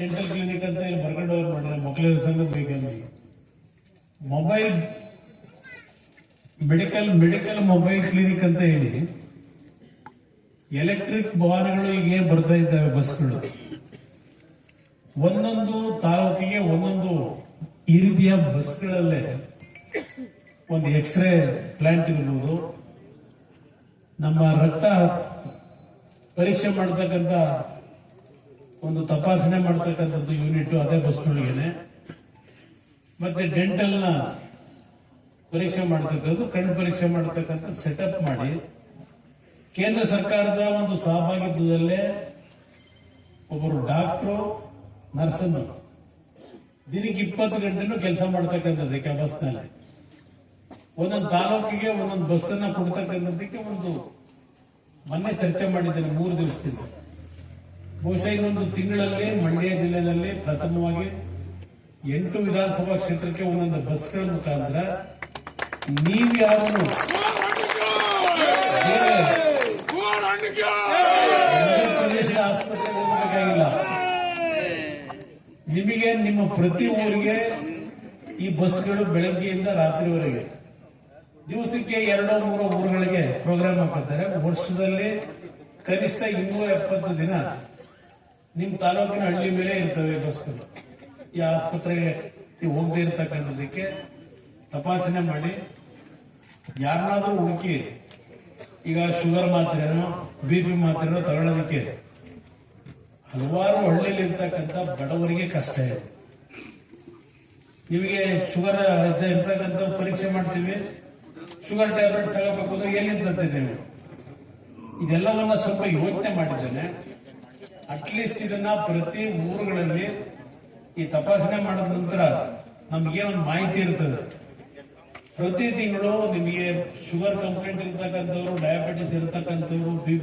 Dental clinic ಅಂತ ಇಲ್ಲಿ ಬರ್ಕೊಂಡು ಹೋಗಿ ಮಾಡಿದ್ರೆ ಮಕ್ಕಳ ಸಂಘದ ಬೇಕಂದ್ರೆ mobile medical medical mobile clinic ಅಂತ ಹೇಳಿ ಎಲೆಕ್ಟ್ರಿಕ್ ವಾಹನಗಳು ಈಗ ಬರ್ತಾ ಇದ್ದಾವೆ ಬಸ್ಗಳು? ಒಂದೊಂದು ತಾಲೂಕಿಗೆ ಒಂದೊಂದು ಈ ರೀತಿಯ ಬಸ್ಗಳಲ್ಲೇ ಒಂದು ಎಕ್ಸ್ರೇ ಪ್ಲಾಂಟ್ ಇರ್ಬೋದು. ನಮ್ಮ ರಕ್ತ ಪರೀಕ್ಷೆ ಮಾಡ್ತಕ್ಕಂಥ ಒಂದು ತಪಾಸಣೆ ಮಾಡ್ತಕ್ಕಂಥದ್ದು ಯೂನಿಟ್ ಅದೇ ಬಸ್ಗಳಿಗೆ ಮತ್ತೆ ಡೆಂಟಲ್ನ ಪರೀಕ್ಷೆ ಮಾಡ್ತಕ್ಕಂಥದ್ದು, ಕಣ್ಣು ಪರೀಕ್ಷೆ ಮಾಡ್ತಕ್ಕಂಥ ಸೆಟಪ್ ಮಾಡಿ. ಕೇಂದ್ರ ಸರ್ಕಾರದ ಒಂದು ಸಹಭಾಗಿತ್ವದಲ್ಲೇ ಒಬ್ಬರು ಡಾಕ್ಟ್ರು ನರ್ಸನ್ನು ದಿನಕ್ಕೆ ಇಪ್ಪತ್ತು ಗಂಟೆನೂ ಕೆಲಸ ಮಾಡ್ತಕ್ಕಂಥದ್ದಕ್ಕೆ ಆ ಬಸ್ನಲ್ಲಿ ಒಂದೊಂದು ತಾಲೂಕಿಗೆ ಒಂದೊಂದು ಬಸ್ಸನ್ನ ಕೊಡ್ತಕ್ಕಂಥದ್ದಕ್ಕೆ ಒಂದು ಮೊನ್ನೆ ಚರ್ಚೆ ಮಾಡಿದ್ದೇನೆ ಮೂರು ದಿವಸದಿಂದ. ಬಹುಶಃ ಇನ್ನೊಂದು ತಿಂಗಳಲ್ಲೇ ಮಂಡ್ಯ ಜಿಲ್ಲೆಯಲ್ಲಿ ಪ್ರಥಮವಾಗಿ ಎಂಟು ವಿಧಾನಸಭಾ ಕ್ಷೇತ್ರಕ್ಕೆ ಒಂದೊಂದು ಬಸ್ಗಳ ಮುಖಾಂತರ ನೀವು ಯಾರನ್ನು? ಪ್ರದೇಶದ ಆಸ್ಪತ್ರೆಗೆ ಹೋಗಬೇಕಾಗಿಲ್ಲ ನಿಮಗೆ ನಿಮ್ಮ ಪ್ರತಿ ಊರಿಗೆ ಈ ಬಸ್ಗಳು ಬೆಳಗ್ಗೆಯಿಂದ ರಾತ್ರಿವರೆಗೆ ದಿವಸಕ್ಕೆ ಎರಡೋ ಮೂರೋ ಊರುಗಳಿಗೆ ಪ್ರೋಗ್ರಾಮ್ ಹಾಕುತ್ತಾರೆ ವರ್ಷದಲ್ಲಿ ಕನಿಷ್ಠ ಇನ್ನೂರ ಎಪ್ಪತ್ತು ದಿನ ನಿಮ್ಮ ತಾಲೂಕಿನ ಹಳ್ಳಿ ಮೇಲೆ ಇರ್ತವೆ ಬಸ್ಗಳು. ಈ ಆಸ್ಪತ್ರೆಗೆ ನೀವು ಹೋಗದೆ ಇರ್ತಕ್ಕಂಥದಕ್ಕೆ ತಪಾಸಣೆ ಮಾಡಿ. ಯಾರನ್ನಾದ್ರೂ ಹುಡುಕಿ ಈಗ ಶುಗರ್ ಮಾತ್ರೆನೋ, ಬಿ ಪಿ ಮಾತ್ರೆನೋ ತಗೊಳ್ಳೋದಕ್ಕೆ ಹಲವಾರು ಹಳ್ಳಿಯಲ್ಲಿ ಇರ್ತಕ್ಕಂಥ ಬಡವರಿಗೆ ಕಷ್ಟ ಇದೆ. ನಿಮಗೆ ಶುಗರ್ ಇರ್ತಕ್ಕಂಥ ಪರೀಕ್ಷೆ ಮಾಡ್ತೀವಿ. ಶುಗರ್ ಟ್ಯಾಬ್ಲೆಟ್ಸ್ ತಗೋಬೇಕು ಅಂದ್ರೆ ಎಲ್ಲಿಂದ ತರ್ತಿದ್ದೇವೆ? ಇದೆಲ್ಲವನ್ನ ಸ್ವಲ್ಪ ಯೋಚನೆ ಮಾಡಿದ್ದೇನೆ. ಅಟ್ಲೀಸ್ಟ್ ಇದನ್ನ ಪ್ರತಿ ಊರುಗಳಲ್ಲಿ ಈ ತಪಾಸಣೆ ಮಾಡಿದ ನಂತರ ನಮ್ಗೆ ಒಂದು ಮಾಹಿತಿ ಇರ್ತದೆ? ಪ್ರತಿ ತಿಂಗಳು ನಿಮಗೆ ಶುಗರ್ ಕಂಪ್ಲೇಂಟ್ ಇರ್ತಕ್ಕಂಥವ್ರು ಡಯಾಬಿಟಿಸ್ ಇರ್ತಕ್ಕಂಥವ್ರು ಬಿ